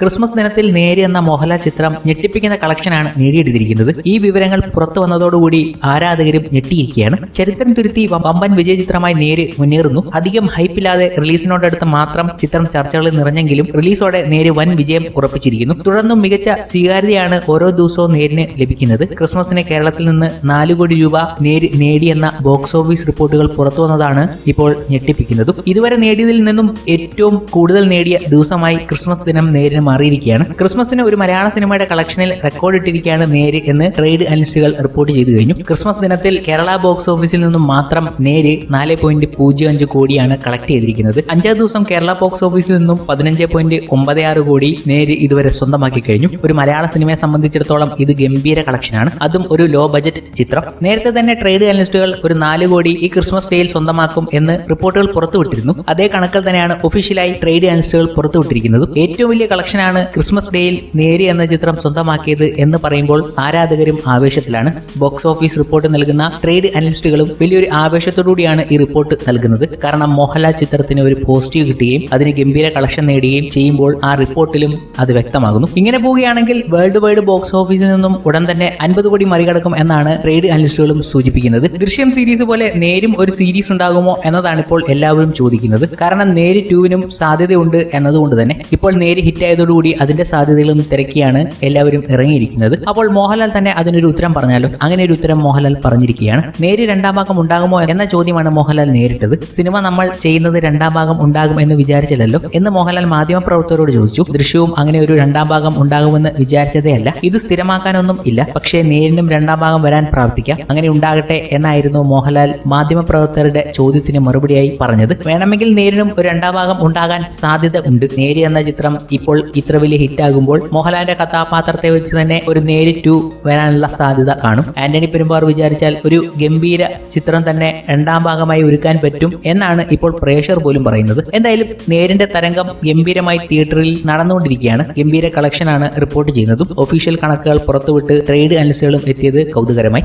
Christmas ദിനത്തിൽ നേരി എന്ന മോഹൻലാൽ ചിത്രം ഞെട്ടിപ്പിക്കുന്ന കളക്ഷനാണ് നേടിയെടുത്തിരിക്കുന്നത്. ഈ വിവരങ്ങൾ പുറത്തു വന്നതോടുകൂടി ആരാധകരും ഞെട്ടിയിരിക്കുകയാണ്. ചരിത്രം തുരുത്തി വമ്പൻ വിജയ ചിത്രമായി നേര് മുന്നേറുന്നു. അധികം ഹൈപ്പില്ലാതെ റിലീസിനോടടുത്ത് മാത്രം ചിത്രം ചർച്ചകളിൽ നിറഞ്ഞെങ്കിലും റിലീസോടെ നേര് വൻ വിജയം ഉറപ്പിച്ചിരിക്കുന്നു. തുടർന്നും മികച്ച സ്വീകാര്യതയാണ് ഓരോ ദിവസവും നേരിന് ലഭിക്കുന്നത്. ക്രിസ്മസിന് കേരളത്തിൽ നിന്ന് നാല് കോടി രൂപ നേര് നേടിയെന്ന ബോക്സ് ഓഫീസ് റിപ്പോർട്ടുകൾ പുറത്തു വന്നതാണ് ഇപ്പോൾ ഞെട്ടിപ്പിക്കുന്നതും. ഇതുവരെ നേടിയതിൽ നിന്നും ഏറ്റവും കൂടുതൽ നേടിയ ദിവസമായി ക്രിസ്മസ് ദിനം നേരിന് മാറിയിരിക്കുകയാണ്. ക്രിസ്മസിന് ഒരു മലയാള സിനിമയുടെ കളക്ഷനിൽ റെക്കോർഡ് ഇട്ടിരിക്കുകയാണ് നേര് എന്ന് ട്രേഡ് അനലിസ്റ്റുകൾ റിപ്പോർട്ട് ചെയ്തു കഴിഞ്ഞു. ക്രിസ്മസ് ദിനത്തിൽ കേരള ബോക്സ് ഓഫീസിൽ നിന്നും മാത്രം നേര് നാല് പോയിന്റ് പൂജ്യം അഞ്ച് കോടിയാണ് കളക്ട് ചെയ്തിരിക്കുന്നത്. അഞ്ചാം ദിവസം കേരള ബോക്സ് ഓഫീസിൽ നിന്നും പതിനഞ്ച് പോയിന്റ് ഒമ്പത് ആറ് കോടി നേര് ഇതുവരെ സ്വന്തമാക്കി കഴിഞ്ഞു. ഒരു മലയാള സിനിമയെ സംബന്ധിച്ചിടത്തോളം ഇത് ഗംഭീര കളക്ഷനാണ് അതും ഒരു ലോ ബജറ്റ് ചിത്രം. നേരത്തെ തന്നെ ട്രേഡ് അനലിസ്റ്റുകൾ ഒരു നാല് കോടി ഈ ക്രിസ്മസ് ഡേയിൽ സ്വന്തമാക്കും എന്ന് റിപ്പോർട്ടുകൾ പുറത്തുവിട്ടിരുന്നു. അതേ കണക്കിൽ തന്നെയാണ് ഒഫീഷ്യലായി ട്രേഡ് അനലിസ്റ്റുകൾ പുറത്തുവിട്ടിരിക്കുന്നത്. ഏറ്റവും വലിയ കളക്ഷനാണ് ക്രിസ്മസ് ഡേയിൽ നേരി എന്ന ചിത്രം സ്വന്തമാക്കിയത് എന്ന് പറയുമ്പോൾ ആരാധകരും ആവേശത്തിലാണ്. ബോക്സ് ഓഫീസ് റിപ്പോർട്ട് നൽകുന്ന ട്രേഡ് അനലിസ്റ്റുകളും വലിയൊരു ആവേശത്തോടുകൂടിയാണ് ഈ റിപ്പോർട്ട് നൽകുന്നത്. കാരണം മോഹൻലാൽ ചിത്രത്തിന് ഒരു പോസിറ്റീവ് കിട്ടുകയും അതിന് ഗംഭീര കളക്ഷൻ നേടുകയും ചെയ്യുമ്പോൾ ആ റിപ്പോർട്ടിലും അത് വ്യക്തമാകുന്നു. ഇങ്ങനെ പോവുകയാണെങ്കിൽ വേൾഡ് വൈഡ് ബോക്സ് ഓഫീസിൽ നിന്നും ഉടൻ തന്നെ അൻപത് കോടി മറികടക്കും എന്നാണ് ട്രേഡ് അനലിസ്റ്റുകളും സൂചിപ്പിക്കുന്നത്. ദൃശ്യം സീരീസ് പോലെ നേരും ഒരു സീരീസ് ഉണ്ടാകുമോ എന്നതാണ് ഇപ്പോൾ എല്ലാവരും ചോദിക്കുന്നത്. കാരണം നേര് ടൂവിനും സാധ്യതയുണ്ട് എന്നതുകൊണ്ട് തന്നെ. ഇപ്പോൾ നേര് ഹിറ്റ് ആയതോടുകൂടി അതിന്റെ സാധ്യതകളും തിരക്കിയാണ് എല്ലാവരും ഇറങ്ങിയിരിക്കുന്നത്. അപ്പോൾ മോഹൻലാൽ തന്നെ അതിനൊരു ഉത്തരം പറഞ്ഞാലോ? അങ്ങനെ ഒരു ഉത്തരം മോഹൻലാൽ പറഞ്ഞിരിക്കുകയാണ്. നേര് രണ്ടാം ഭാഗം ഉണ്ടാകുമോ എന്ന ചോദ്യമാണ് മോഹൻലാൽ നേരിട്ടത്. സിനിമ നമ്മൾ ചെയ്യുന്നത് രണ്ടാം ഭാഗം ഉണ്ടാകും എന്ന് വിചാരിച്ചില്ലല്ലോ എന്ന് മോഹൻലാൽ മാധ്യമപ്രവർത്തകരോട് ചോദിച്ചു. ദൃശ്യവും അങ്ങനെ ഒരു രണ്ടാം ഭാഗം ഉണ്ടാകുമെന്ന് വിചാരിച്ചതേ അല്ല. ഇത് സ്ഥിരമാക്കാനൊന്നും ഇല്ല. പക്ഷേ നേരിനും രണ്ടാം ഭാഗം വരാൻ പ്രാർത്ഥിക്കാം. അങ്ങനെ ഉണ്ടാകട്ടെ എന്നായിരുന്നു മോഹൻലാൽ മാധ്യമപ്രവർത്തകരുടെ ചോദ്യത്തിന് മറുപടിയായി പറഞ്ഞത്. വേണമെങ്കിൽ നേരിനും ഒരു രണ്ടാം ഭാഗം ഉണ്ടാകാൻ സാധ്യത ഉണ്ട്. നേരി എന്ന ചിത്രം ഇപ്പോൾ ഇത്ര വലിയ ഹിറ്റ് ആകുമ്പോൾ മോഹൻലാലിന്റെ കഥാപാത്രത്തെ വെച്ച് തന്നെ ഒരു നേരിട്ടു വരാനുള്ള സാധ്യത കാണും. ആന്റണി പെരുമ്പാർ വിചാരിച്ചാൽ ഒരു ഗംഭീര ചിത്രം തന്നെ രണ്ടാം ഭാഗമായി ഒരുക്കാൻ പറ്റും എന്നാണ് ഇപ്പോൾ പ്രേക്ഷകർ പോലും പറയുന്നത്. എന്തായാലും നേരിന്റെ തരംഗം ഗംഭീരമായി തിയേറ്ററിൽ നടന്നുകൊണ്ടിരിക്കുകയാണ്. ഗംഭീര കളക്ഷനാണ് റിപ്പോർട്ട് ചെയ്യുന്നതും. ഒഫീഷ്യൽ കണക്കുകൾ പുറത്തുവിട്ട് ട്രേഡ് അനലിസ്റ്റുകളും എത്തിയത് കൗതുകരമായി.